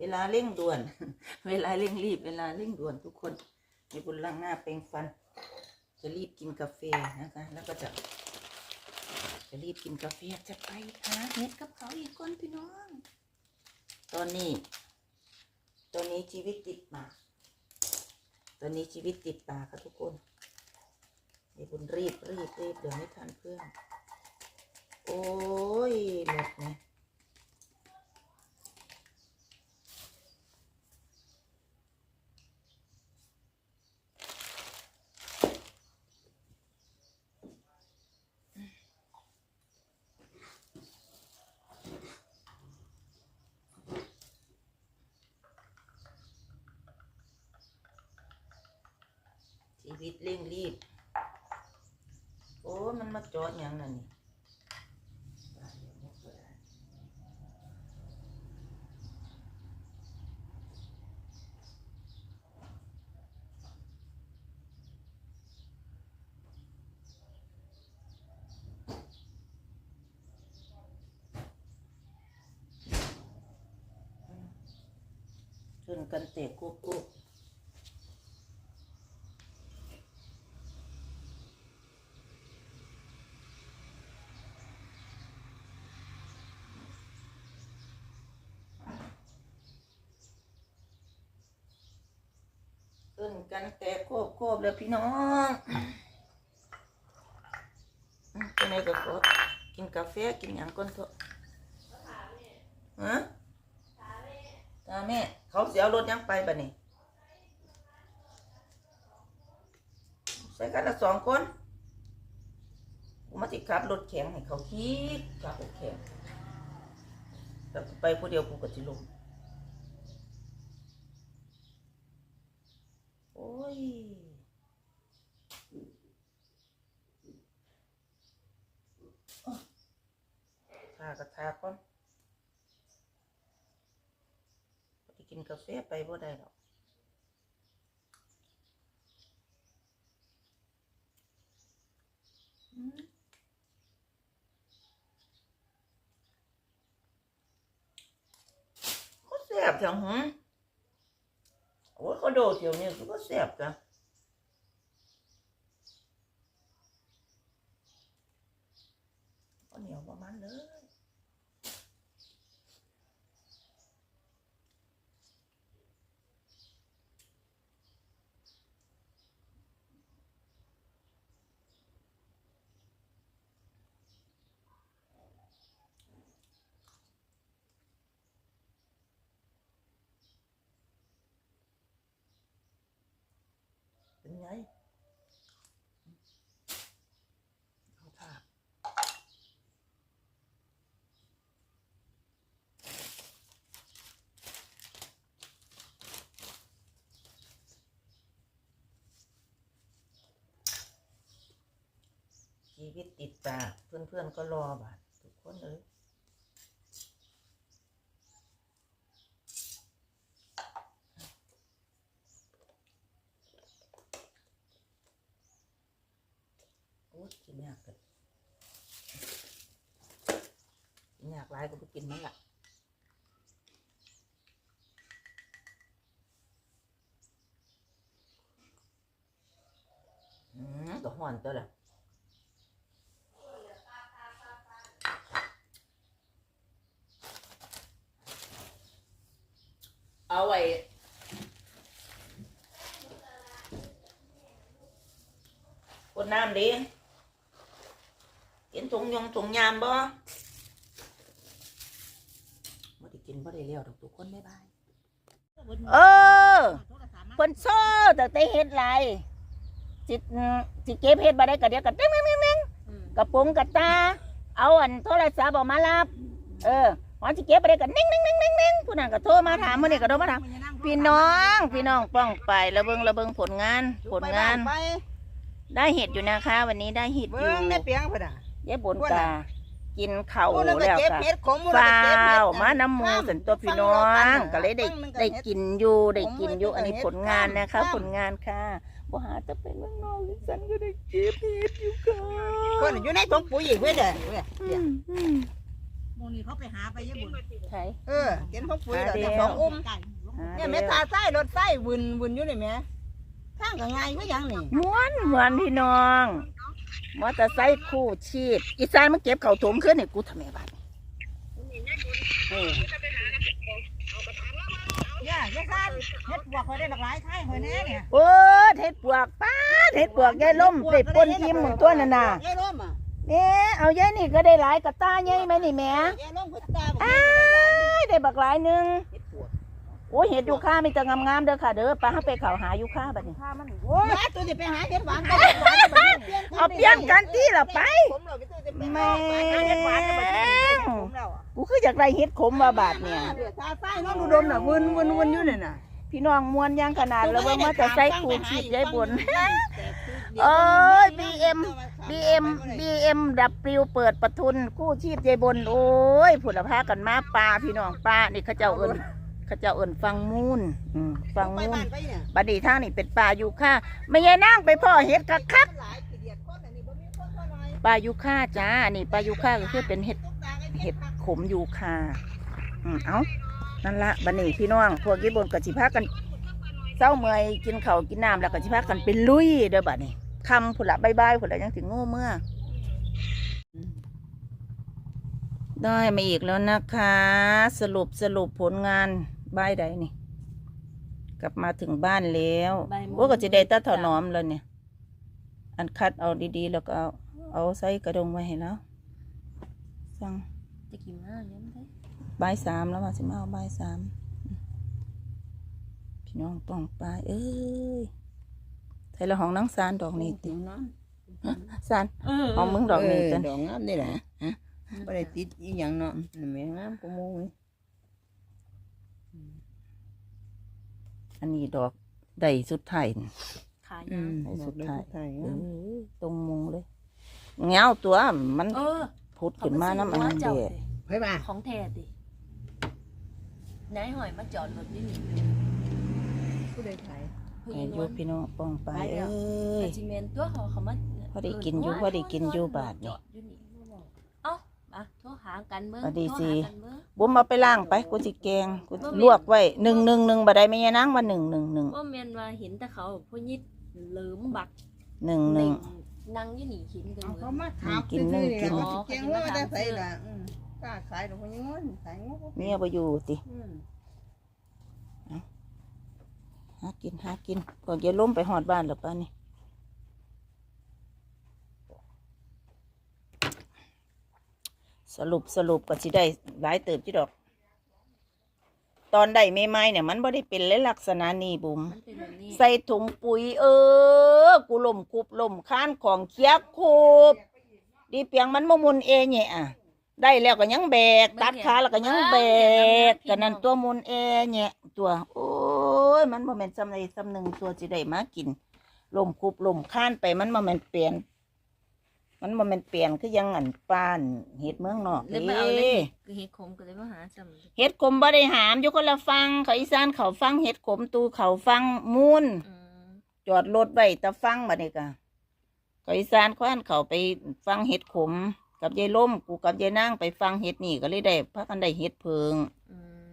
เวลาเร่งด่วน เวลาเร่งรีบ เวลาเร่งด่วนทุกคนในบุญล้างหน้าแปรงฟัน จะรีบกินกาแฟนะคะ แล้วก็จะ จะรีบกินกาแฟจะไปหาเห็ดกับเขาอีกคนพี่น้อง ตอนนี้ ตอนนี้ชีวิตติดหมากตอนนี้ชีวิตติดป่าค่ะทุกคนในบุญรีบรีบรีบเดี๋ยวไม่ทันเพื่อน โอ้ยหมดเนี่ย วิตเร่งรีบ โอ้มันมาจอดอย่างนั้นนี่ชนกันเตะกุ๊กกุ๊ก กันแต่โคบโคบเลยพี่น้องเป็นไงก็ขอกินกาแฟกินอย่างก่อนเถอะฮะตาแม่เขาเสียรถยังไปบ่นี่ใส่กันละสองคนกูมาติดขับรถแข็งให้เขาขี่ขับรถแข็งแต่ไปผู้เดียวกูก็จะลง โอ้ยทากระทาก่อนไป กินกาแฟไปบ่ได้หรอกอืมเขาแสบจังหึโอ้ยเขาโดดเดี๋ยวนี้ก็แสบจ้ะก็เหนียวประมาณเลยเป็นไงเขาทาบิตติดตาเพื่อนๆก็รอบาดทุกคนเลยโอ้ยกินยากเกินกินยากหลายก็ไปกินมันละอืมก็ห่อนตัวละ เอาไว้ค นน้ำดีกินถุงยงถุงยามบ่บ่ได้กินบ่ได้เลี้ยวดอกทุกคนบ๊ายบายเออเพิ่นโซ่แต่แต่เฮ็ดไรสิสิเก็บเฮ็ดบ่ได้ก็เดี๋ยวก็เต้งแม่งๆกระโปรงกระตา เอาอันโทรศัพท์ออกมารับ เออหอนสิเก็บบ่ได้ก็นิ่งๆๆๆๆผู้นั้นก็โทรมาถามมื้อนี้ก็โทรมาถามพี่น้อง พี่น้องป้องไป ระเบิงระเบิงผลงาน ผลงาน ไปได้เห็ดอยู่นะคะ วันนี้ได้เห็ดอเบิ่ยู่งในเปียงพุ่นน่ะเย้บนกากินเข่าวผู้นึงก็แล้วเก็บค่ะเห็ดของหมู่ฟ้าก็เก็บเห็ดวมาน้ำหมูสันตัวพี่น้องก็เลยได้ได้กินอยู่ได้กินอยู่อันนี้ผลงานนะคะ ผลงานค่ะบ่หาจะเป็นเมืองนอกดิฉันก็ได้เก็บเห็ดอยู่ค่ะคนอยู่ในถุงปุ๋ยอีกเว้ยเด้อเว้ยอืเดี๋ยวมอืมมงนี่เขาไปหาไปญี่ปุ่นใช่ เออเห็นพวกปุ๋ยหาแล้วเดีแต่ยวสองอุ้มไก่เนี่ยแม่ตาไส้รถไส้วุ่นวุ่นอยู่นี่แม่ ทางก็ง่ายคือหยังนี่ม้วนม้วนพี่น้องมอเตอร์ไซค์คู่ชีพอีสานมันเก็บเข่าวถมขึ้นนี่กูทำไมบ้านเออย่าย่าซ่านเฮ็ดบวกเขาได้หลากหลายไข่หอยแน่เนี่ยโอ้เห็ดปวกป้าดเห็ดปวกยายล่มได้ปนยิ้มเหมือนตัวนั่นน่ะยายล้มอะเนี่ยเอายายนี่ก็ได้หลายกระต้าใหญ่ไหมนี่แหม่ยายล้มก็ตาบอกอ้ายได้บักหลายหนึง โอ้ยเห็ดยูค่ามีแต่งามๆเด้อค่ะเด้อป้าให้ไปเขาหายูค่าบัดนี้ ข้ามันโอ้ยตัวจะไปหาเห็ดหวานเอาเปลี่ยนกันที่ละไป ผมเราไปซื้อจะไปแม่หาเห็ดหวานมาผมแล้วอะกูคืออยากได้เห็ดขมมาบาทเนี่ยตาไส้น้องดูดมน่ะวุ่นวุ่นวุ่นอยู่นี่น่ะพี่น้องมวนย่างขนาดแล้วว่ามาจะใส่คูชีพยายบน เอ้ย BM BM BM W เปิดประทุนกู้ชีพยายบน โอ้ยผุดละพากันมาปลาพี่น้องปลานี่เขาเจ้าเอิญ เขาเจ้าเอิญฟังมูนอืมฟังไปมูนบ้านไปเนี่ยบัดนี้ทางนี่เป็นปลาอยู่ค่าไม่ยายนั่งไปพ่อเห็ดคักคักหลายปีเดียดคนอันนี้บ่มีคนเท่าไหร่ปลายูค่าจ้านี่ปลายูค่าก็คือเป็นเห็ด ตุ๊กตาไอ้เห็ดขมยูคาอืมเอานั่นละบันนี้พี่น้อง พวกญี่ปุ่นกับสิพากันเศร้าเมื่อยกินข้าวกินน้ำแล้วก็สิพากันเป็นลุยเด้อบัดนี้คำผุดละบายบายผุดละยังถึงโง่เมื่ออืมได้มาอีกแล้วนะคะ สรุปสรุปผลงาน บายใดนี่ กลับมาถึงบ้านแล้วบ่ายโมงโอ้ก็จะได้ตาถอนอมแล้วเนี่ย อันคัดเอาดีๆ แล้วก็เอาเอาใส่กระดงไว้ให้แล้วสั่งจะกินมากยังได้บ่ายสามแล้วมาสิมาเอาบ่ายสามพี่น้องป้องปลายเอ้ยใส่ละห้องนังซานดอกนี้ติซานห้องมึงดอกนี้กันดอกงามนี่แหละฮะบ่ได้ติดอีหยังเนาะนี่แม่งามกูมูนี่ อันนี้ดอกได้สุดไทายนี่ ขายอืยังมดอกเล็กไทยเออตรงมุงเลยเงาตัวมันเออพุดขึ้นมาน้ำอันนั้นเด็ดไปมาของแท้ดินายหอยมาจอดรถที่นี่ผู้ใดไทยผู้หไอ้ญิงอยูพี่น้องป้องปลายเอ้ยอาจิเมนตัวเขาเขามาพอได้กินอยู่พอได้กินอยู่บาทนี่ จอดอยู่นี่เอ้ามาโทรหากันเบิ่งสวัสดีโทรสิหากันเบิ่งบุ้มเอาไปล่างไปกูสิแกงกูลวกไว้หนึ่งหนึ่งหนึ่งบัดใดไม่ยานั่งว่าหนึ่งหนึ่งหนึ่งว่าแม่นว่าเห็นแต่เขาผู้ยิดเหลิมบักหนึ่งหนึ่งนั่งอยู่นี่ขินกันเอาเบิ่เขางมาถามกินนึ่งกินซื่อๆเก่งว่าจะใส่ละอืมกล้าขายดอกมันยังงอนขายงูเมียไปอยู่ติอืมหากินหากินก่อนจะล้มไปหอดบ้านหรือป้านี่ สรุปสรุปก็สิได้หลายเติบจีดอก ตอนได้ไม่ไม่ๆเนี่ย มันบ่ได้เป็นเลยลักษณะนี้บุ๋มมันเป็นแบบนี้ใส่ถุงปุ๋ยเออ กูล่มคุบล่มค้านของเคียกคูบดีเปียงมันมมุนเองเนี่ยอะได้แล้วก็ยังแบกตัดขาแล้วก็ยังแบกกันนั่นตัวมุนเองเนี่ยตัว โอ้ยมันบ่แม่นสำในสำหนึ่งตัวจิได้มากินล่มคุบล่มค้านไปมันบ่แม่นเปลี่ยน มันบ่แม่นเปลี่ยนคือยังอันปานเฮ็ดเมืองนอกเลยเด้มาเอาเลย คือเฮ็ดขมก็เลยมาหาซ้ำเฮ็ดขมบ่ได้หามอยู่คนละฟังเขาอีสานเขาฟังเฮ็ดขมตูเขาฟังมูนอืมจอดรถไว้แตะฟังบัดนี้ก็ก็อีสานควานเขาไปฟังเห็ดขม กับยายล่มกูกับยายนางไปฟังเห็ดนี่ก็เลยได้พักกันได้เห็ดเพิง อืม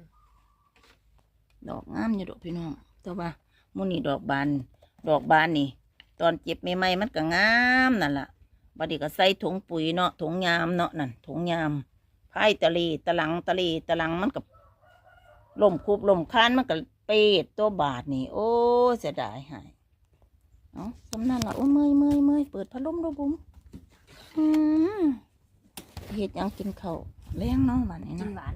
ดอกงามอยู่ดอกพี่น้องแต่ว่ามุนี่ดอกบาน ดอกบานนี่ ตอนเจ็บใหม่ๆมันก็งามนั่นล่ะ บัดนี้ก็ใส่ถุงปุ๋ยเนาะถุงยามเนาะนั่นถุงยามพายตะลีตะลังตะลีตะลังมันกับล่มคูบล่มค้านมันก็เปดตัวบาทนี่ โอ้เสียดายหายเอาสำนันละโอ้ยเมยเมยเมยเปิดพัดลมดูบุ้มอืมเฮ็ดยังกินเข้าวแรงเนาะบัดนี้กินะหวาน